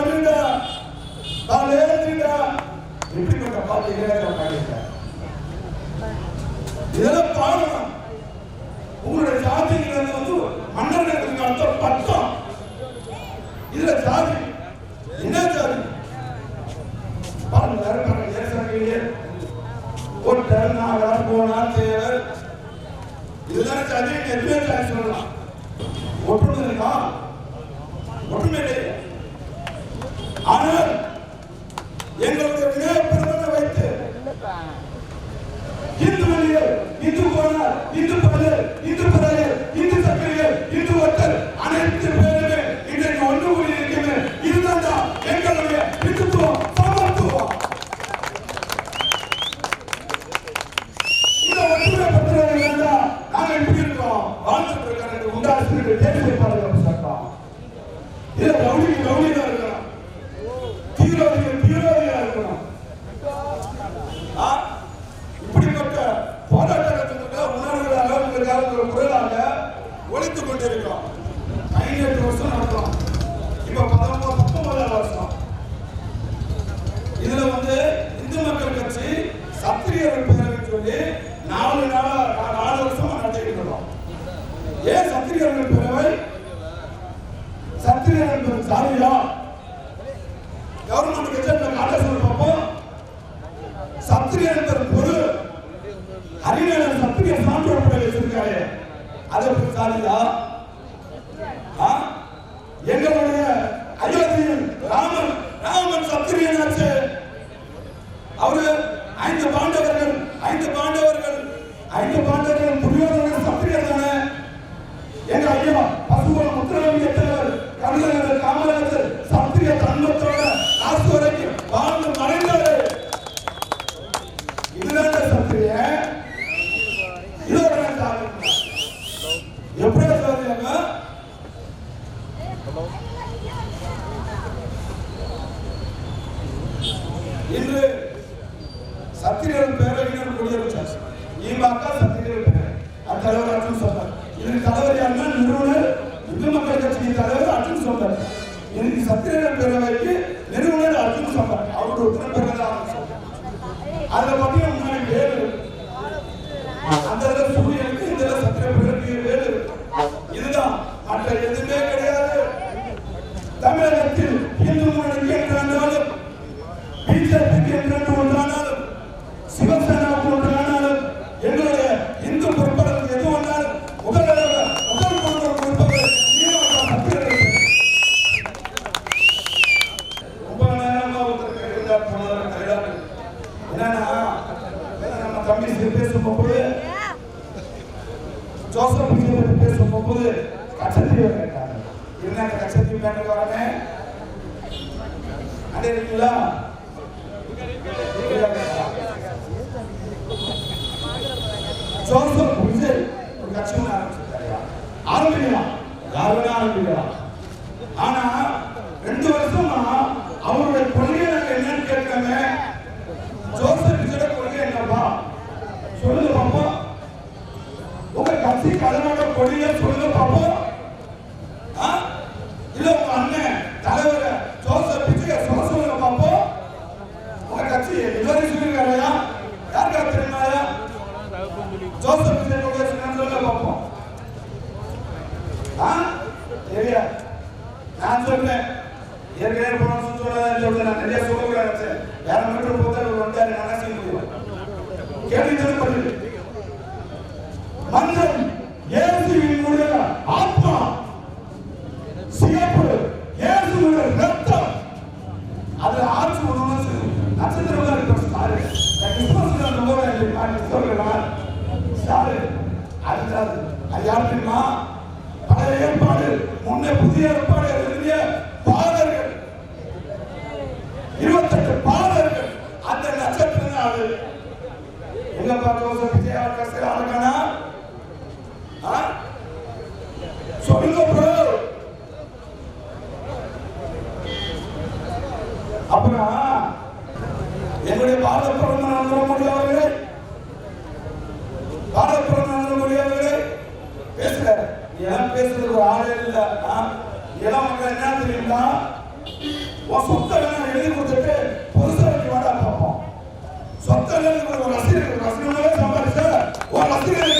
நடுடா தலையேற்றிடா இப்படிப்பட்ட பாட்டு இளையராஜா பாடியிருக்கார் இதெல்லாம் பாடணும். உங்களுடைய ஜாதிங்கிறது வந்து மன்னர்களுக்கு அர்த்தம் பட்டம். இதுல ஜாதி. என்ன ஜாதி? பாருங்க பாருங்க ஏசனையே ஒட்டர் நாடார் போனார் தேவர். இதுதான் ஜாதி எதுவே ஜாதி சொல்லலாம். ஒற்றுமை இருக்கா? ஒற்றுமை ஆனால் எங்களுடைய விநாயகப் வைத்து இந்து மொழிகள் இந்து கோணர் இந்து பல்லர் இந்து பறையர் இந்து சக்கரையர் இந்து ஒட்டர் அனைத்து பேருமே இன்றைக்கு ஒன்று கூடி இதுதான் எங்களுடைய இந்துத்துவம் சமத்துவம். இந்த ஒற்றுமை பத்திரம் நாங்க எப்படி இருக்கோம் வாழ்ந்துட்டு இருக்கிறது உண்டாச்சு தேசிய சட்டம் அதை பற்றி சாரியா எங்களுடைய அயோத்தியில் ராமன் ராமன் சத்திரியனாச்சு. அவரு ஐந்து பாண்டவர்கள் ஐந்து பாண்டவர்கள் ஐந்து பாண்டவர்கள் సత్యనేని పేరు అడిగినప్పుడు ఈ పక్క ஜோசப் விஜய் ஒரு கட்சி ஒன்று ஆரம்பிச்சிருக்காருயா? ஆரம்பிக்கலாம் யார் வேணா ஆரம்பிக்கலாம் ஆனா ரெண்டு வருஷமா அவருடைய கொள்கை என்னன்னு கேட்காங்க ஜோசப் விஜயோட கொள்கை என்னப்பா? சொல்லுங்க பாப்பா உங்க கட்சி கலனோட கொள்கையை சொல்லுங்க பாப்போம் ஆ? இல்ல உங்க அண்ணன் தலைவர் ஜோசப் விஜய சொல்ல சொல்லுங்க பாப்போம் உங்க கட்சி இதுவரை சொல்லிருக்காருயா யாருக்கா தெரியுமாயா ஜோசப் விஜய் கொள்கை சொல்லுங்க பாப்போம் ஆ? சரியா நான் சொல்றேன் ஏற்கனவே போன வருஷம் சொல்றேன் நான் நிறைய சொல்லக்கூடாது வேற மட்டும் போத்தா ஒரு வந்தாரு நான் செய்ய முடியும்? கேள்வி மந்திரம். சொல்லுங்க ப்ரோ என்னுடைய பாத பிறந்த நரேந்திர மோடி அவர்களே பாத பிறந்த நரேந்திர மோடி அவர்களே ஒரு ஆளே இல்லை நீ எல்லாம் என்ன தெரியுமா உன் சொத்த எழுதி கொடுத்துட்டு புதுசாக நீ பார்ப்போம் சொத்த ஒரு ரசிகர் ரசிகனாலே சம்பாதிச்ச ஒரு ரசிகர்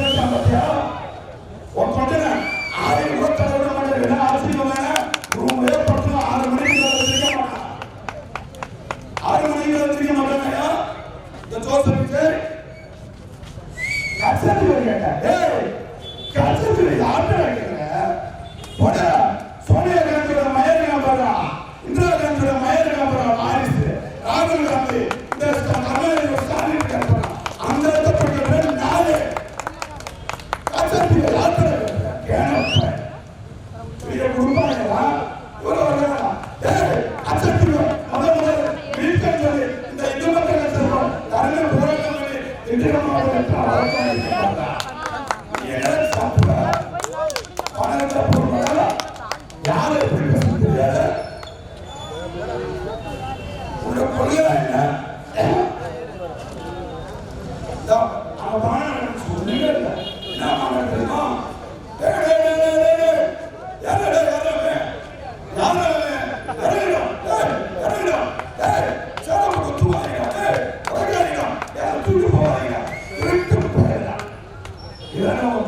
கல்ச்சர் கேட்டேன் கல்ச்சர் ஆட்டம் கொள்கை என்ன அவன் பாடம் சொல்லவே இல்லை என்ன பண்ண தெரியுமா Yeah.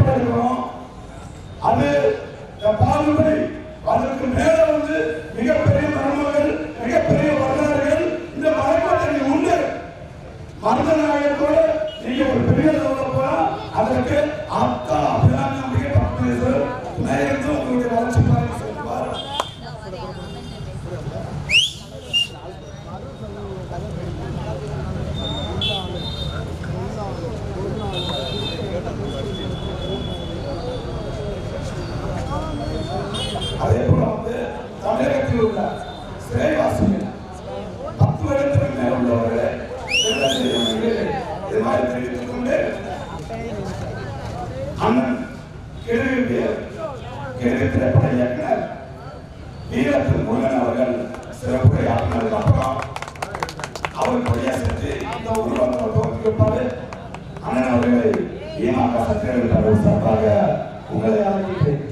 ஏற்படுகிறோம் அது பால்மை அதற்கு மேல தெரிவித்துக் கொண்டு அண்ணன் கிழவிய கிழக்கிற படை இயக்குனர் வீரத்தில் முருகன் அவர்கள் சிறப்புரை ஆற்றினதுக்கு அப்புறம் அவர் கொடியா சென்று இந்த ஊர்வலத்தில் தோற்கிருப்பாரு அண்ணன் அவர்களை ஈமாக்கா சத்திரவின் சார்பாக உங்களை அறிவிப்பேன்